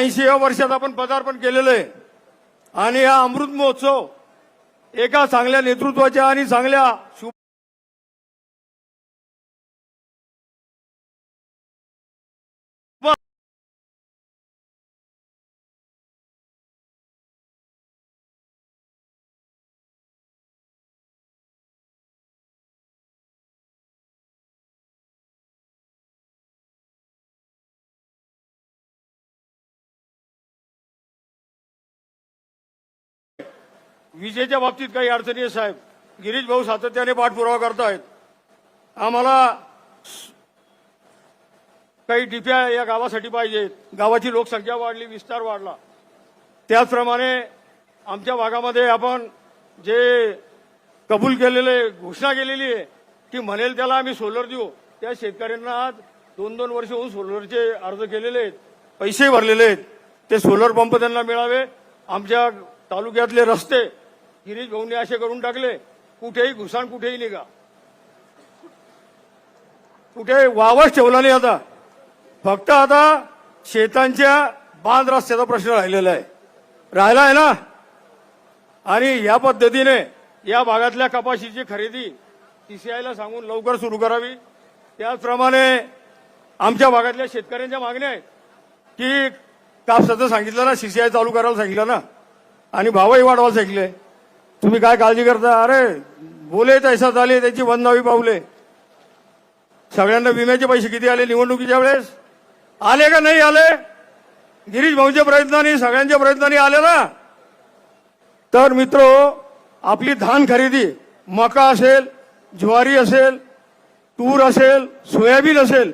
ऐंशी वर्षात आपण पदार्पण केलेलं आहे. आणि हा अमृत महोत्सव एका चांगल्या नेतृत्वाच्या आणि चांगल्या विजेच्या बाबतीत काही अडचणी आहे साहेब. गिरीश भाऊ सातत्याने पाठपुरावा करतायत. आम्हाला काही डिप्या या गावासाठी पाहिजेत. गावाची लोकसंख्या वाढली विस्तार वाढला. त्याचप्रमाणे आमच्या भागामध्ये आपण जे कबूल केलेले घोषणा केलेली आहे की म्हणेल त्याला आम्ही सोलर देऊ. त्या शेतकऱ्यांना आज दोन दोन वर्ष होऊन सोलरचे अर्ज केलेले आहेत पैसे भरलेले आहेत. ते सोलर पंप त्यांना मिळावे. आमच्या तालुक्यातले रस्ते गिरीश भाऊने असे करून टाकले कुठेही घुसाण कुठेही निघा कुठे वावच ठेवला नाही आता. फक्त आता शेतांच्या बांध रस्त्याचा प्रश्न राहिलेला आहे. राहिला आहे ना? आणि या पद्धतीने या भागातल्या कपाशीची खरेदी टीसीआयला सांगून लवकर सुरू करावी. त्याचप्रमाणे आमच्या भागातल्या शेतकऱ्यांच्या मागण्या आहेत. की कापसाचं सांगितलं ना सीसीआय चालू करायला सांगितलं ना? आणि भावही वाढवायला सांगितले. तुम्ही काय काळजी करता? अरे बोले तैसा झाले त्याची वंदावी पावले. सगळ्यांना विम्याचे पैसे किती आले निवडणुकीच्या वेळेस? आले का नाही आले? गिरीश भाऊच्या प्रयत्नाने सगळ्यांच्या प्रयत्नाने आले ना? तर मित्र आपली धान खरेदी मका असेल ज्वारी असेल तूर असेल सोयाबीन असेल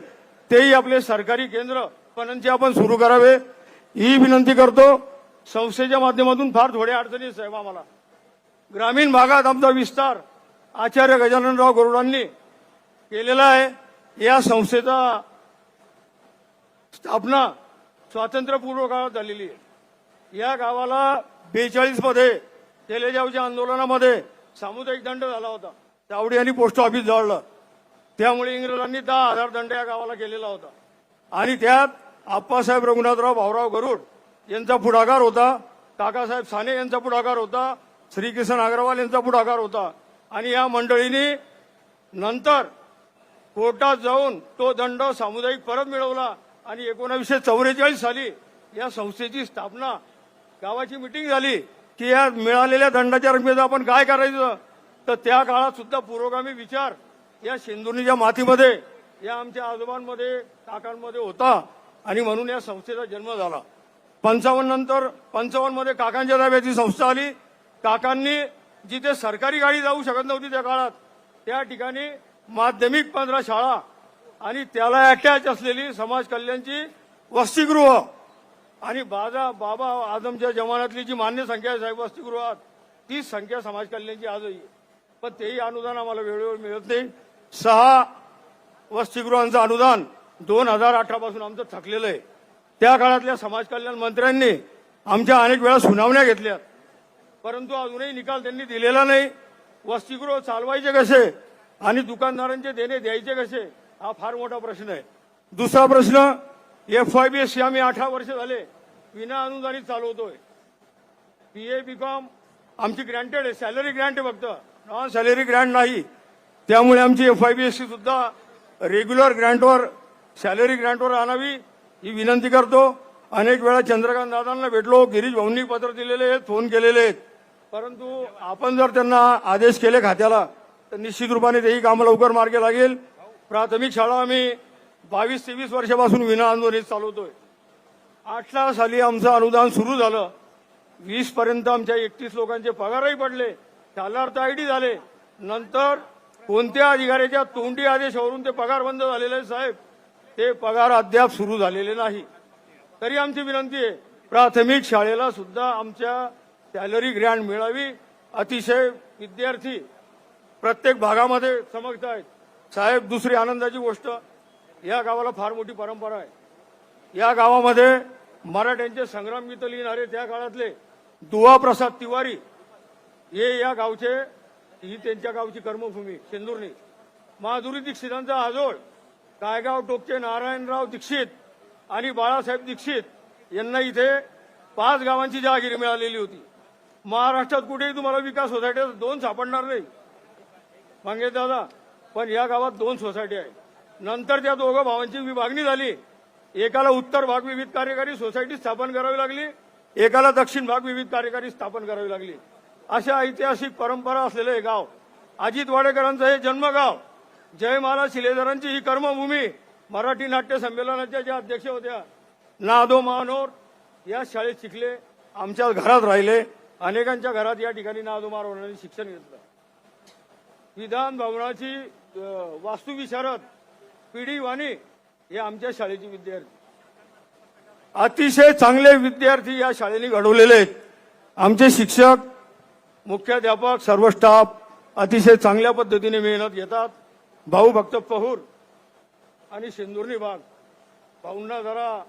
तेही आपले सरकारी केंद्र पणनचे आपण सुरू करावे. ही विनंती करतो. संस्थेच्या माध्यमातून फार थोड्या अडचणी आहेत साहेब आम्हाला. ग्रामीण भागात आमचा विस्तार आचार्य गजाननराव गरुडांनी केलेला आहे. या संस्थेचा स्थापना स्वातंत्र्यपूर्व काळात झालेली आहे. या गावाला बेचाळीसमध्ये केलेजावच्या तेलेजावच्या आंदोलनामध्ये सामुदायिक दंड झाला होता. तावडी आणि पोस्ट ऑफिस जळलं त्यामुळे इंग्रजांनी दहा हजार दंड या गावाला केलेला होता. आणि त्यात आप्पासाहेब रघुनाथराव भाऊराव गरुड यांचा पुढाकार होता. काकासाहेब साने यांचा पुढाकार होता. श्रीकिसन अग्रवाल यांचा पुढाकार होता. आणि या मंडळीने नंतर कोर्टात जाऊन तो दंड सामुदायिक परत मिळवला आणि एकोणावीसशे चौवेचाळीस साली या संस्थेची स्थापना गावाची मिटिंग झाली की या मिळालेल्या दंडाच्या रकमेचं आपण काय करायचं? तर त्या काळात सुद्धा पुरोगामी विचार या सिंधुनीच्या मातीमध्ये या आमच्या आजोबांमध्ये काकांमध्ये होता आणि म्हणून या संस्थेचा जन्म झाला. पंचावन्न नंतर पंचावन्नमध्ये काकांच्या ताब्याची संस्था आली. काकांनी जिथे सरकारी गाडी जाऊ शकत नव्हती त्या काळात त्या ठिकाणी माध्यमिक पंधरा शाळा आणि त्याला अटॅच असलेली समाज कल्याणची वसतिगृह आणि बाजा बाबा आजमच्या जमान्यातली जी मान्य संख्या आहे साहेब वसतिगृहात तीच संख्या समाज कल्याणची आजही पण तेही अनुदान आम्हाला वेळोवेळी मिळत नाही. सहा वसतिगृहांचं अनुदान दोन हजार अठरा पासून आमचं थकलेलं आहे. त्या काळातल्या समाज कल्याण मंत्र्यांनी आमच्या अनेक वेळा सुनावण्या घेतल्या परंतु अजूनही निकाल त्यांनी दिलेला नाही. वसतिगृह चालवायचे कसे आणि दुकानदारांचे देणे द्यायचे कसे हा फार मोठा प्रश्न आहे. दुसरा प्रश्न F I B S C आम्ही अठरा वर्ष झाले विना अनुदानित चालवतोय. बी ए बी कॉम आमची ग्रँटेड आहे सॅलरी ग्रँट आहे फक्त. नॉन सॅलरी ग्रँट नाही. त्यामुळे आमची F I B S C सुद्धा रेग्युलर ग्रँटवर सॅलरी ग्रँटवर आणावी ही विनंती करतो. अनेक वेळा चंद्रकांत दादांना भेटलो गिरीश भाऊंनी पत्र दिलेले आहेत फोन केलेले आहेत. परंतु आपण जर त्यांना आदेश केले खात्याला तर निश्चित रूपाने तेही काम लवकर मार्गी लागेल. प्राथमिक शाळा आम्ही बावीस तेवीस वर्षापासून विना आंदोलित चालवतोय. आठला साली आमचं अनुदान सुरू झालं. वीस पर्यंत आमच्या एकतीस लोकांचे पगारही पडले. शालार्थ आयडी झाले. नंतर कोणत्या अधिकाऱ्याच्या तोंडी आदेशावरून ते पगार बंद झालेले आहेत साहेब? ते पगार अद्याप सुरू झालेले नाही. तरी आमची विनंती आहे प्राथमिक शाळेला सुद्धा आमच्या सॅलरी ग्रँड मिळावी. अतिशय विद्यार्थी प्रत्येक भागामध्ये समजत आहेत. साहेब दुसरी आनंदाची गोष्ट या गावाला फार मोठी परंपरा आहे. या गावामध्ये मराठ्यांचे संग्राम गीत लिहिणारे त्या काळातले दुवा प्रसाद तिवारी हे या गावचे ही त्यांच्या गावची कर्मभूमी सिंदुर्णी माधुरी दीक्षितांचा आजोळ कायगाव टोकचे नारायणराव दीक्षित आणि बाळासाहेब दीक्षित यांना इथे पाच गावांची जहागिरी मिळालेली होती. महाराष्ट्रात कुठेही तुम्हाला विकास सोसायटी दोन सापडणार नाही. मागे दादा पण या गावात दोन सोसायटी आहे नंतर त्या दोघं भावांची विभागणी झाली. एकाला उत्तर भाग विविध कार्यकारी सोसायटी स्थापन करावी लागली. एकाला दक्षिण भाग विविध कार्यकारी स्थापन करावी लागली. अशा ऐतिहासिक परंपरा असलेलं हे गाव. अजित वाडेकरांचं हे जन्मगाव. जयमाला शिलेदारांची ही कर्मभूमी. मराठी नाट्य संमेलनाच्या ज्या अध्यक्ष होत्या नादो महानोर या शाळेत शिकले आमच्या घरात राहिले. अनेकांच्या घरात या ठिकाणी नादुमार महानोरांनी शिक्षण घेतलं. विधान भवनाची वास्तुविशारद पिढी वाणी हे आमच्या शाळेचे विद्यार्थी. अतिशय चांगले विद्यार्थी या शाळेने घडवलेले. आहेत आमचे शिक्षक मुख्याध्यापक सर्व स्टाफ अतिशय चांगल्या पद्धतीने मेहनत घेतात. भाऊ भक्त पहूर आणि शेंदुर्णी भाग भाऊंना जरा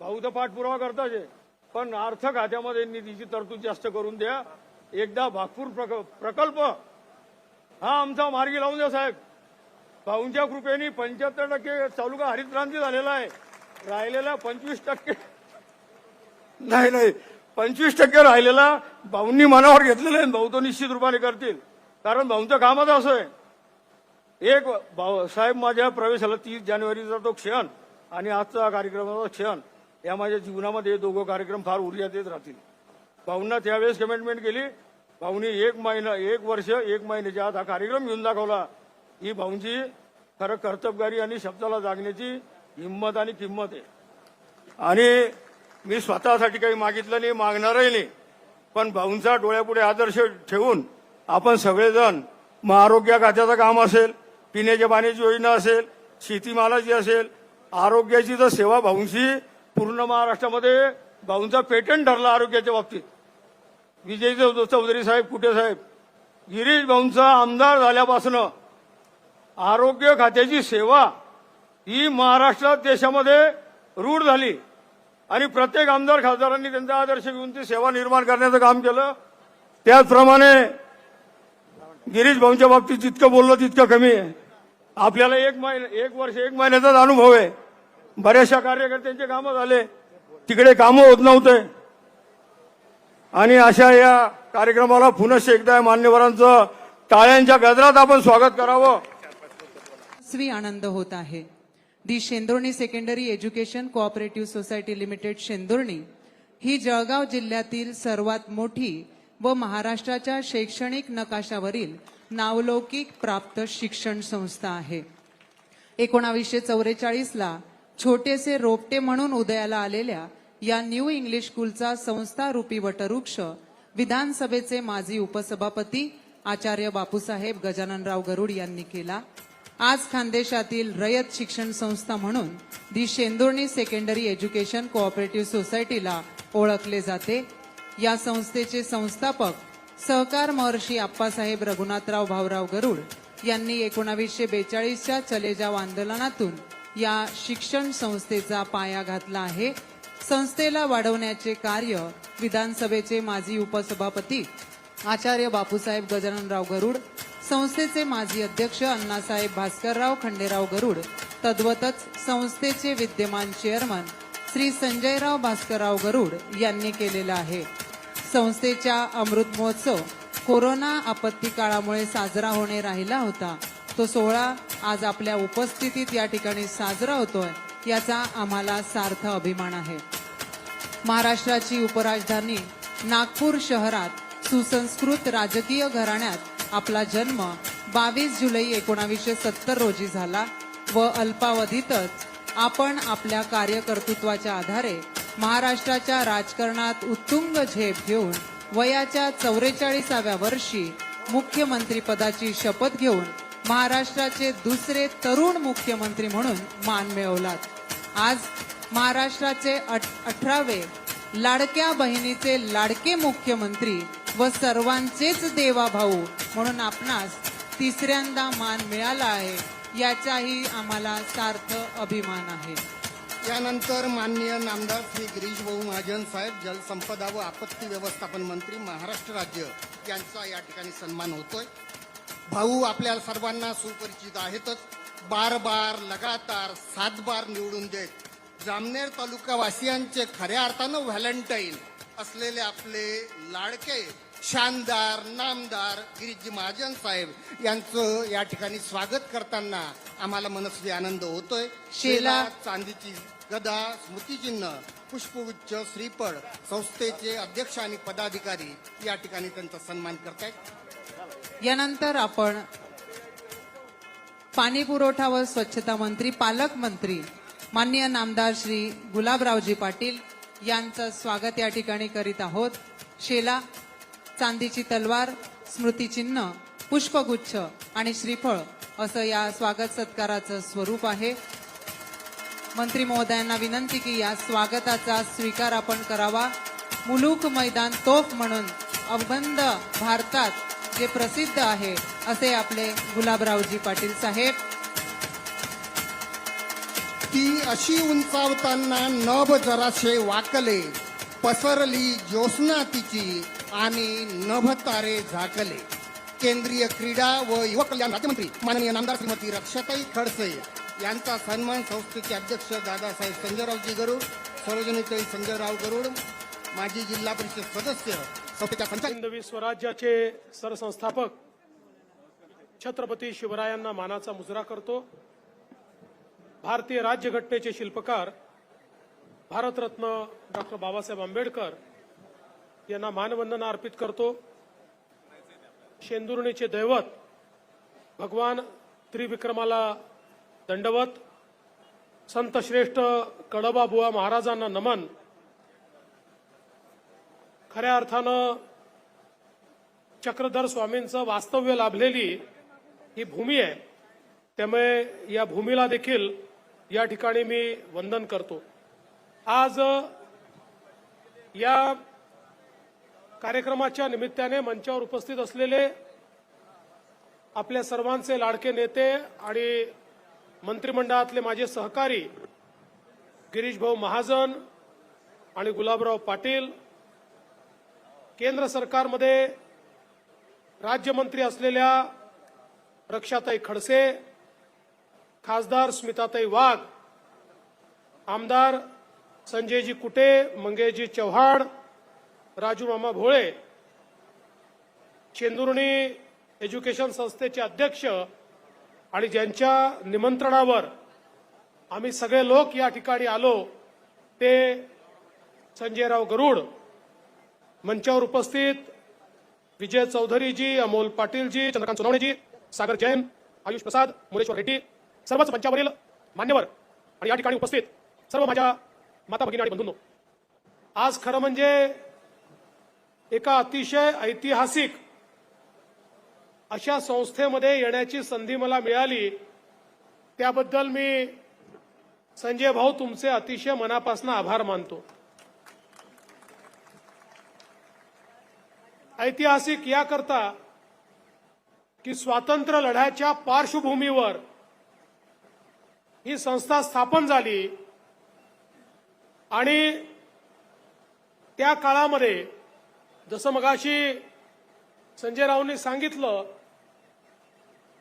भाऊ तर पाठपुरावा करताच आहे. पण अर्थ खात्यामध्ये निधीची तरतूद जास्त करून द्या. एकदा भागपूर प्रक- प्रकल्प हा आमचा मार्गी लावून द्या साहेब. भाऊंच्या कृपेने पंच्याहत्तर टक्के तालुका हरितक्रांती झालेला आहे. राहिलेला पंचवीस टक्के नाही नाही. पंचवीस टक्के राहिलेला भाऊंनी मनावर घेतलेलं आहे भाऊ तो निश्चित रूपाने करतील. कारण भाऊंचं कामच असं आहे. एक भाऊ साहेब माझ्या प्रवेशाला तीस जानेवारीचा तो क्षण आणि आजचा कार्यक्रमाचा क्षण. या माझ्या जीवनामध्ये हे दोघं कार्यक्रम फार ऊर्जा देत राहतील. भाऊंना त्यावेळेस कमिटमेंट केली. भाऊनी एक महिना एक वर्ष एक महिन्याच्या आत हा कार्यक्रम घेऊन दाखवला. ही भाऊंची खरं कर्तबगारी आणि शब्दाला जागण्याची हिंमत आणि किंमत आहे. आणि मी स्वतःसाठी काही मागितलं नाही मागणारही नाही. पण भाऊंचा डोळ्यापुढे आदर्श ठेवून आपण सगळेजण मग आरोग्य खात्याचं काम असेल पिण्याच्या पाण्याची योजना असेल शेतीमालाची असेल आरोग्याची तर सेवा भाऊंशी पूर्ण महाराष्ट्रामध्ये भाऊंचा पेटंट ठरला आरोग्याच्या बाबतीत. विजय चौधरी साहेब कुठे साहेब? गिरीश भाऊंचा आमदार झाल्यापासनं आरोग्य खात्याची सेवा ही महाराष्ट्रात देशामध्ये रूढ झाली. आणि प्रत्येक आमदार खासदारांनी त्यांचा आदर्श घेऊन ती सेवा निर्माण करण्याचं काम केलं. त्याचप्रमाणे गिरीश भाऊंच्या बाबतीत जितकं बोललं तितकं कमी आहे. आपल्याला एक महिना एक वर्ष एक महिन्याचाच अनुभव आहे. बऱ्याचशा कार्यकर्त्यांचे कामं झाले. तिकडे कामं होत नव्हते. आणि अशा या कार्यक्रमाला पुनश एकदा मान्यवरांचं टाळ्यांच्या गजरात आपण स्वागत करावं. स्वी आनंद होत आहे. The Shendurni secondary education cooperative society limited Shendurni ही जळगाव जिल्ह्यातील सर्वात मोठी व महाराष्ट्राच्या शैक्षणिक नकाशावरील नावलौकिक प्राप्त शिक्षण संस्था आहे. एकोणावीसशे चौवेचाळीसला छोटेसे रोपटे म्हणून उदयाला आलेल्या या न्यू इंग्लिश स्कूलचा संस्था रूपी वटवृक्ष विधानसभेचे माजी उपसभापती आचार्य बापूसाहेब गजाननराव गरुड यांनी केला. आज खानदेशातील रयत शिक्षण संस्था म्हणून the Shendurni secondary education cooperative सोसायटीला ओळखले जाते. या संस्थेचे संस्थापक सहकार महर्षी आप्पासाहेब रघुनाथराव भाऊराव गरुड यांनी एकोणावीसशे बेचाळीसच्या चलेजाव आंदोलनातून या शिक्षण संस्थेचा पाया घातला आहे. संस्थेला वाढवण्याचे कार्य विधानसभेचे माजी उपसभापती आचार्य बापूसाहेब गजाननराव गरुड संस्थेचे माजी अध्यक्ष अण्णासाहेब भास्करराव खंडेराव गरुड तद्वतच संस्थेचे विद्यमान चेअरमन श्री संजयराव भास्करराव गरुड यांनी केलेला आहे. संस्थेच्या अमृत महोत्सव कोरोना आपत्ती काळामुळे साजरा होणे राहिला होता. तो सोहळा आज आपल्या उपस्थितीत या ठिकाणी साजरा होतोय याचा आम्हाला सार्थ अभिमान आहे. महाराष्ट्राची उपराजधानी नागपूर शहरात सुसंस्कृत राजकीय घराण्यात आपला जन्म बावीस जुलै एकोणावीसशे सत्तर रोजी झाला व अल्पावधीतच आपण आपल्या कार्यकर्तृत्वाच्या आधारे महाराष्ट्राच्या राजकारणात उत्तुंग झेप घेऊन वयाच्या चौवेचाळीसाव्या वर्षी मुख्यमंत्रीपदाची शपथ घेऊन महाराष्ट्राचे दुसरे तरुण मुख्यमंत्री म्हणून मान मिळवलात. आज महाराष्ट्राचे अठ- अठरावे लाडक्या बहिणीचे लाडके मुख्यमंत्री व सर्वांचेच देवा भाऊ म्हणून आपणास तिसऱ्यांदा मान मिळाला आहे याचाही आम्हाला सार्थ अभिमान आहे. यानंतर माननीय नामदार श्री गिरीश भाऊ महाजन साहेब जलसंपदा व आपत्ती व्यवस्थापन मंत्री महाराष्ट्र राज्य यांचा या ठिकाणी सन्मान होतोय. भाऊ आपल्या सर्वांना सुपरिचित आहेतच. बार बार लगातार सात बार निवडून देत. जामनेर तालुका वासियांचे खऱ्या अर्थानं व्हॅलेंटाईन असलेले आपले लाडके शानदार नामदार गिरीजी महाजन साहेब यांचं या ठिकाणी स्वागत करताना आम्हाला मनस्वी आनंद होतोय. शेला- चांदीची गदा स्मृतिचिन्ह पुष्पगुच्छ श्रीफळ संस्थेचे अध्यक्ष आणि पदाधिकारी या ठिकाणी त्यांचा सन्मान करतायत. यानंतर आपण पाणी पुरवठा व स्वच्छता मंत्री पालकमंत्री माननीय नामदार श्री गुलाबरावजी पाटील यांचं स्वागत या ठिकाणी करीत आहोत. शेला चांदीची तलवार स्मृतिचिन्ह पुष्पगुच्छ आणि श्रीफळ असं या स्वागत सत्काराचं स्वरूप आहे. मंत्री महोदयांना विनंती की या स्वागताचा स्वीकार आपण करावा. मुलूक मैदान तोफ म्हणून अवबंध भारतात जे प्रसिद्ध आहे असे आपले गुलाबरावजी पाटील साहेब. ती अशी उंचावताना नभ जराशे वाकले पसरली ज्योत्स्ना तिची आणि नभ तारे झाकले. केंद्रीय क्रीडा व युवक कल्याण राज्यमंत्री माननीय नामदार श्रीमती रक्षाताई खडसे यांचा सन्मान संस्थेचे अध्यक्ष दादासाहेब संजयरावजी गरुड सरोजनीताई संजयराव गरुड माजी जिल्हा परिषद सदस्य संस्थेच्या संचालक हिंदवी स्वराज्याचे सरसंस्थापक छत्रपती शिवरायांना मानाचा मुजरा करतो. भारतीय राज्यघटनेचे शिल्पकार भारतरत्न डॉक्टर बाबासाहेब आंबेडकर यांना मानवंदना अर्पित करतो. शेंदुर्णीचे दैवत भगवान त्रिविक्रमाला दंडवत. संतश्रेष्ठ कडबाबुवा महाराजांना नमन. खऱ्या अर्थानं चक्रधर स्वामींचं वास्तव्य लाभलेली ही भूमी आहे. त्यामुळे या भूमीला देखील या ठिकाणी मी वंदन करतो. आज या कार्यक्रमाच्या निमित्ताने मंचावर उपस्थित असलेले आपल्या सर्वांचे लाडके नेते आणि मंत्रिमंडळातले माझे सहकारी गिरीशभाऊ महाजन आणि गुलाबराव पाटील केंद्र सरकारमध्ये राज्यमंत्री असलेल्या रक्षाताई खडसे खासदार स्मिताताई वाघ आमदार संजयजी कुटे मंगेशजी चव्हाण राजू मामा भोळे चेंदुर्णी एज्युकेशन संस्थेचे अध्यक्ष आणि ज्यांच्या निमंत्रणावर आम्ही सगळे लोक या ठिकाणी आलो ते संजयराव गरुड मंचावर उपस्थित विजय चौधरीजी अमोल पाटीलजी चंद्रकांत सोनवणेजी सागर जैन आयुष प्रसाद मुरेश्वर रेड्डी सर्वच मंचावरील मान्यवर आणि या ठिकाणी उपस्थित सर्व माझ्या माता भगिनी आणि बंधूंनो. आज खरं म्हणजे एका अतिशय ऐतिहासिक अशा संस्थेमध्ये येण्याची संधी मला मिळाली. त्याबद्दल मी संजय भाऊ तुमचे अतिशय मनापासून आभार मानतो. ऐतिहासिक याकरता की स्वातंत्र्य लढ्याच्या पार्श्वभूमीवर ही संस्था स्थापन झाली आणि त्या काळामध्ये जसं मगाशी संजय रावनी सांगितलं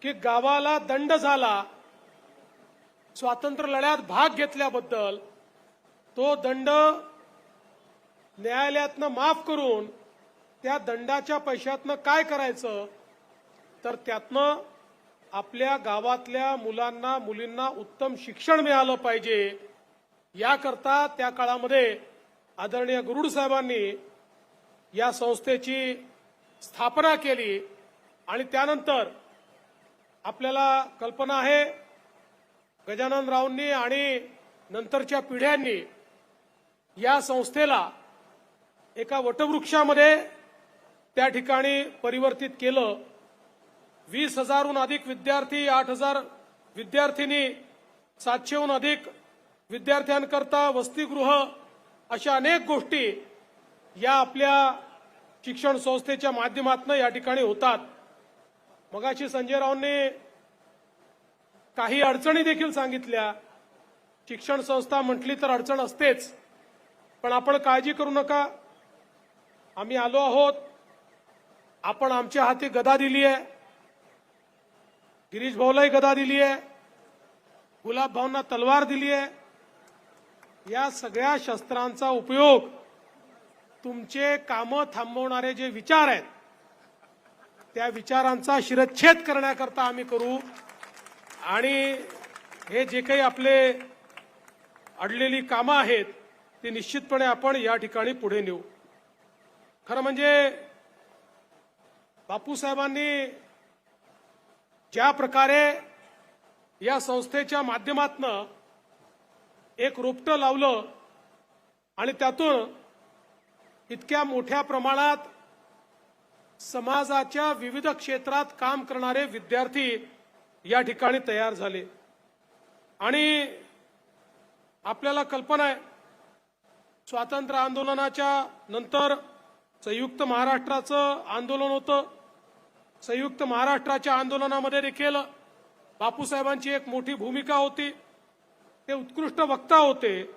की गावाला दंड झाला स्वातंत्र्य लढ्यात भाग घेतल्याबद्दल तो दंड न्यायालयातनं माफ करून त्या दंडाच्या पैशातनं काय करायचं? तर त्यातनं आपल्या गावातल्या मुलांना मुलींना उत्तम शिक्षण मिळालं पाहिजे. याकरता त्या काळामध्ये आदरणीय गुरुड साहेबांनी या संस्थेची स्थापना केली आणि त्यानंतर आपल्याला कल्पना आहे गजानन रावनी आणि नंतरच्या पिढ्यांनी या संस्थेला एका वटवृक्षामध्ये त्या ठिकाणी परिवर्तित केलं. वीस हजारहून अधिक विद्यार्थी आठ हजार विद्यार्थिनी सातशेहून अधिक विद्यार्थ्यांकरता वसतिगृह अशा अनेक गोष्टी या आपल्या शिक्षण संस्थेच्या माध्यमातून या ठिकाणी होतात. मगाशी संजय रावने काही अडचणी देखील सांगितल्या. शिक्षण संस्था म्हटली तर अडचण असतेच. पण आपण काळजी करू नका. आम्ही आलो आहोत. आपण आमच्या हाती गदा दिली आहे गिरीश भाऊलाही गदा दिली आहे गुलाब भाऊंना तलवार दिली आहे या सगळ्या शस्त्रांचा उपयोग तुमचे कामं थांबवणारे जे विचार आहेत त्या विचारांचा शिरच्छेद करण्याकरता आम्ही करू. आणि हे जे काही आपले अडलेली कामं आहेत ती निश्चितपणे आपण या ठिकाणी पुढे नेऊ. खरं म्हणजे बापूसाहेबांनी ज्या प्रकारे या संस्थेच्या माध्यमातनं एक रोपटं लावलं आणि त्यातून इतक्या मोठ्या प्रमाणात समाजाच्या विविध क्षेत्रात काम करणारे विद्यार्थी या ठिकाणी तयार झाले. आणि आपल्याला कल्पना आहे स्वातंत्र्य आंदोलनाच्या नंतर संयुक्त महाराष्ट्राचं आंदोलन होतं. संयुक्त महाराष्ट्राच्या आंदोलनामध्ये देखील बापूसाहेबांची एक मोठी भूमिका होती. ते उत्कृष्ट वक्ता होते.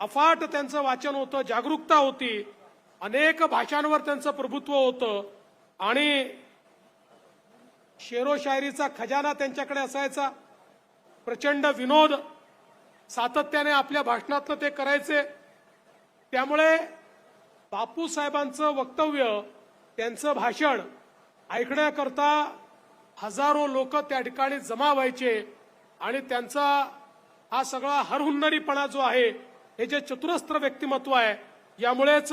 अफाट त्यांचं वाचन होतं जागरूकता होती. अनेक भाषांवर त्यांचं प्रभुत्व होतं. आणि शेरोशायरीचा खजाना त्यांच्याकडे असायचा. प्रचंड विनोद सातत्याने आपल्या भाषणातलं ते करायचे. त्यामुळे बापूसाहेबांचं वक्तव्य त्यांचं भाषण ऐकण्याकरता हजारो लोक त्या ठिकाणी जमा व्हायचे आणि त्यांचा हा सगळा हरहुन्नरीपणा जो आहे हे जे चतुरस्त्र व्यक्तिमत्व आहे यामुळेच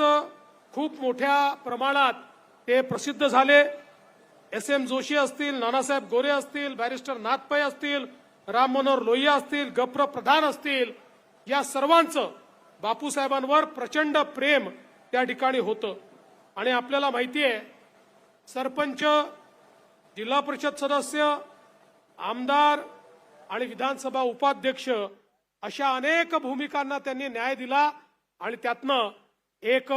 खूप मोठ्या प्रमाणात ते प्रसिद्ध झाले. एस एम जोशी असतील नानासाहेब गोरे असतील बॅरिस्टर नाथपै असतील राम मनोहर लोहिया असतील गप्र प्रधान असतील या सर्वांचं बापूसाहेबांवर प्रचंड प्रेम त्या ठिकाणी होतं. आणि आपल्याला माहिती आहे सरपंच जिल्हा परिषद सदस्य आमदार आणि विधानसभा उपाध्यक्ष अशा अनेक भूमिकांना त्यांनी न्याय दिला आणि त्यातनं एक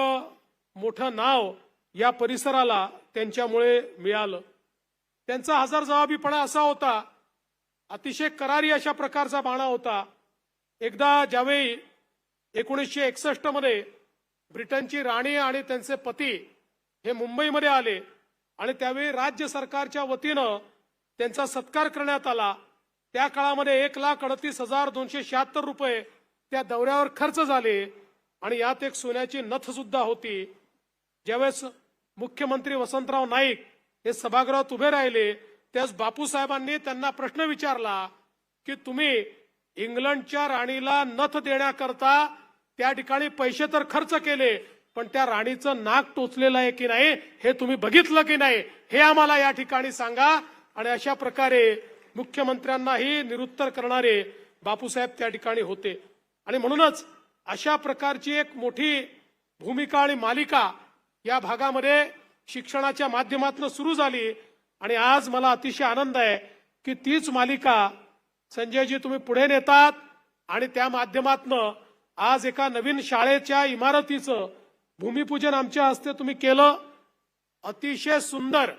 मोठं नाव या परिसराला त्यांच्यामुळे मिळालं. त्यांचा हजरजबाबीपणा असा होता अतिशय करारी अशा प्रकारचा बाणा होता. एकदा ज्यावेळी एकोणीसशे एकसष्टमध्ये ब्रिटनची राणी आणि त्यांचे पती हे मुंबईमध्ये आले आणि त्यावेळी राज्य सरकारच्या वतीनं त्यांचा सत्कार करण्यात आला. त्या काळामध्ये एक लाख अडतीस हजार दोनशे शहात्तर रुपये त्या दौऱ्यावर खर्च झाले आणि यात एक सोन्याची नथ सुद्धा होती. ज्यावेळेस मुख्यमंत्री वसंतराव नाईक हे सभागृहात उभे राहिले त्यास बापूसाहेबांनी त्यांना प्रश्न विचारला की तुम्ही इंग्लंडच्या राणीला नथ देण्याकरता त्या ठिकाणी पैसे तर खर्च केले पण त्या राणीचं नाक टोचलेलं आहे की नाही हे तुम्ही बघितलं की नाही हे आम्हाला या ठिकाणी सांगा. आणि अशा प्रकारे मुख्यमंत्र्यांनाही निरुत्तर करणारे बापूसाहेब त्या ठिकाणी होते. आणि म्हणूनच अशा प्रकारची एक मोठी भूमिका आणि मालिका या भागामध्ये शिक्षणाच्या माध्यमातून सुरू झाली. आणि आज मला अतिशय आनंद आहे की तीच मालिका संजयजी तुम्ही पुढे नेतात आणि त्या माध्यमातनं आज एका नवीन शाळेच्या इमारतीचं भूमिपूजन आमच्या हस्ते तुम्ही केलं. अतिशय सुंदर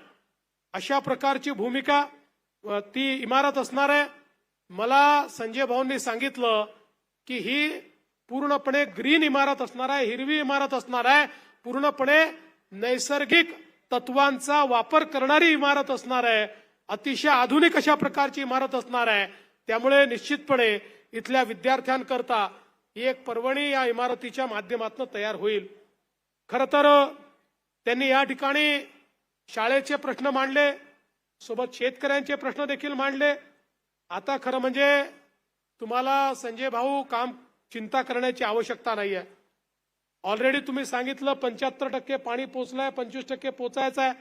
अशा प्रकारची भूमिका ती इमारत असणार आहे. मला संजय भाऊंनी सांगितलं की ही पूर्णपणे ग्रीन इमारत असणार आहे हिरवी इमारत असणार आहे. पूर्णपणे नैसर्गिक तत्वांचा वापर करणारी इमारत असणार आहे. अतिशय आधुनिक अशा प्रकारची इमारत असणार आहे. त्यामुळे निश्चितपणे इथल्या विद्यार्थ्यांकरता ही एक पर्वणी या इमारतीच्या माध्यमातून तयार होईल. खर तर त्यांनी या ठिकाणी शाळेचे प्रश्न मांडले सोबत शेतकऱ्यांचे प्रश्न देखील मांडले. आता खरं म्हणजे तुम्हाला संजय भाऊ काम चिंता करण्याची आवश्यकता नाही आहे ऑलरेडी तुम्ही सांगितलं पंच्याहत्तर टक्के पाणी पोचलंय पंचवीस टक्के पोचायचं आहे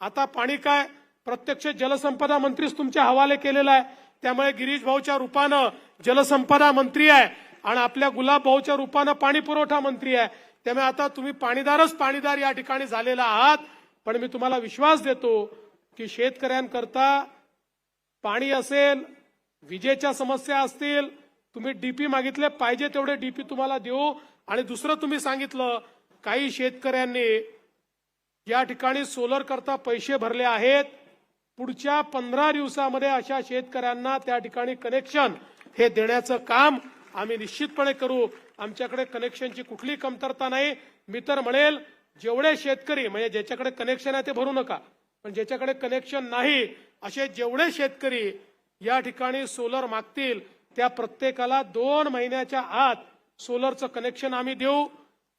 आता पाणी काय? प्रत्यक्ष जलसंपदा मंत्रीच तुमच्या हवाले केलेला आहे. त्यामुळे गिरीश भाऊच्या रूपानं जलसंपदा मंत्री आहे. आणि आपल्या गुलाबभाऊच्या रूपानं पाणी पुरवठा मंत्री आहे. त्यामुळे आता तुम्ही पाणीदारच पाणीदार या ठिकाणी झालेला आहात. पण मी तुम्हाला विश्वास देतो की शेतकऱ्यांकरता पाणी असेल विजेच्या समस्या असतील तुम्ही डीपी मागितले पाहिजे तेवढे डीपी तुम्हाला देऊ. आणि दुसरं तुम्ही सांगितलं काही शेतकऱ्यांनी या ठिकाणी सोलर करता पैसे भरले आहेत. पुढच्या पंधरा दिवसामध्ये अशा शेतकऱ्यांना त्या ठिकाणी कनेक्शन हे देण्याचं काम आम्ही निश्चितपणे करू. आमच्याकडे कनेक्शनची कुठली कमतरता नाही. मी तर म्हणेल जेवढे शेतकरी म्हणजे ज्याच्याकडे कनेक्शन आहे ते भरू नका. पण ज्याच्याकडे कनेक्शन नाही असे जेवढे शेतकरी या ठिकाणी सोलर मागतील त्या प्रत्येकाला दोन महिन्याच्या आत सोलरचं कनेक्शन आम्ही देऊ.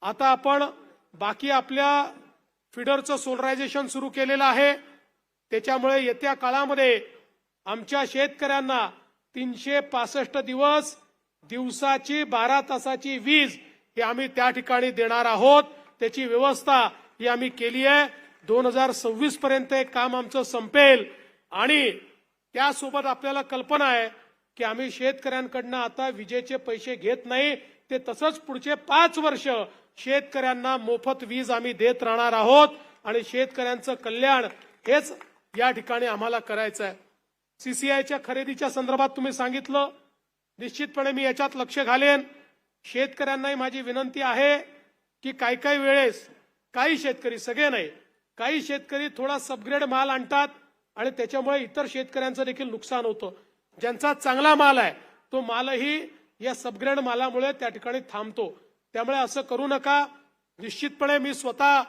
आता आपण बाकी आपल्या फिडरचं सोलरायझेशन सुरू केलेलं आहे. त्याच्यामुळे येत्या काळामध्ये आमच्या शेतकऱ्यांना तीनशे पासष्ट दिवस दिवसाची बारा तासाची वीज ही आम्ही त्या ठिकाणी देणार आहोत. त्याची व्यवस्था ही आम्ही केली आहे. दोन हजार सव्वीस पर्यंत हे काम आमचं संपेल. आणि त्यासोबत आपल्याला कल्पना आहे की आम्ही शेतकऱ्यांकडनं आता विजेचे पैसे घेत नाही. ते तसंच पुढचे पाच वर्ष शेतकऱ्यांना मोफत वीज आम्ही देत राहणार आहोत. आणि शेतकऱ्यांचं कल्याण हेच या ठिकाणी आम्हाला करायचं आहे. सीसीआयच्या खरेदीच्या संदर्भात तुम्ही सांगितलं. निश्चितपणे मी याच्यात लक्ष घालेन. शेतकऱ्यांनाही माझी विनंती आहे की काही काही वेळेस काही शेतकरी सगळे नाही काही शेतकरी थोडा सबग्रेड माल आणतात आणि त्याच्यामुळे इतर शेतकऱ्यांचं देखील नुकसान होतं. ज्यांचा चांगला माल आहे तो मालही या सबग्रेड मालामुळे त्या ठिकाणी थांबतो. त्यामुळे असं करू नका. निश्चितपणे मी स्वतः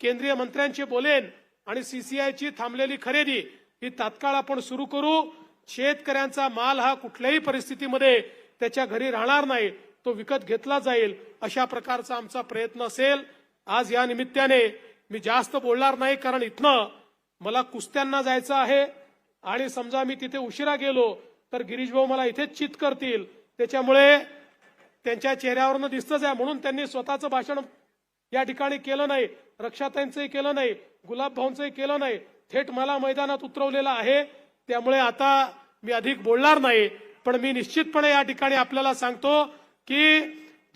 केंद्रीय मंत्र्यांशी बोलेन आणि सीसीआयची थांबलेली खरेदी ही तात्काळ आपण सुरू करू. शेतकऱ्यांचा माल हा कुठल्याही परिस्थितीमध्ये त्याच्या घरी राहणार नाही तो विकत घेतला जाईल अशा प्रकारचा आमचा प्रयत्न असेल. आज या निमित्ताने मी जास्त बोलणार नाही कारण इथनं मला कुस्त्यांना जायचं आहे आणि समजा मी तिथे उशिरा गेलो तर गिरीश भाऊ मला इथेच चित करतील. त्याच्यामुळे त्यांच्या चेहऱ्यावरनं दिसतच आहे म्हणून त्यांनी स्वतःचं भाषण या ठिकाणी केलं नाही. रक्षाताईंचंही केलं नाही गुलाब भाऊंचंही केलं नाही. थेट मला मैदानात उतरवलेलं आहे. त्यामुळे आता मी अधिक बोलणार नाही पण मी निश्चितपणे या ठिकाणी आपल्याला सांगतो की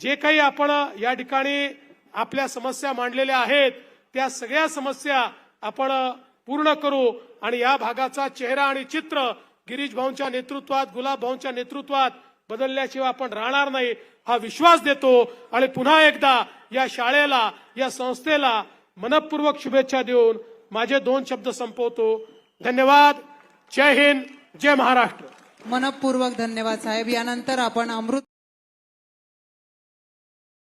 जे काही आपण या ठिकाणी आपल्या समस्या मांडलेल्या आहेत त्या सगळ्या समस्या आपण पूर्ण करू आणि या भागाचा चेहरा आणि चित्र गिरीश भाऊंच्या नेतृत्वात गुलाब भाऊंच्या नेतृत्वात बदलल्याशिवाय आपण राहणार नाही हा विश्वास देतो. आणि पुन्हा एकदा या शाळेला या संस्थेला मनपूर्वक शुभेच्छा देऊन माझे दोन शब्द संपवतो. धन्यवाद. जय हिंद जय महाराष्ट्र. मनपूर्वक धन्यवाद साहेब. यानंतर आपण अमृत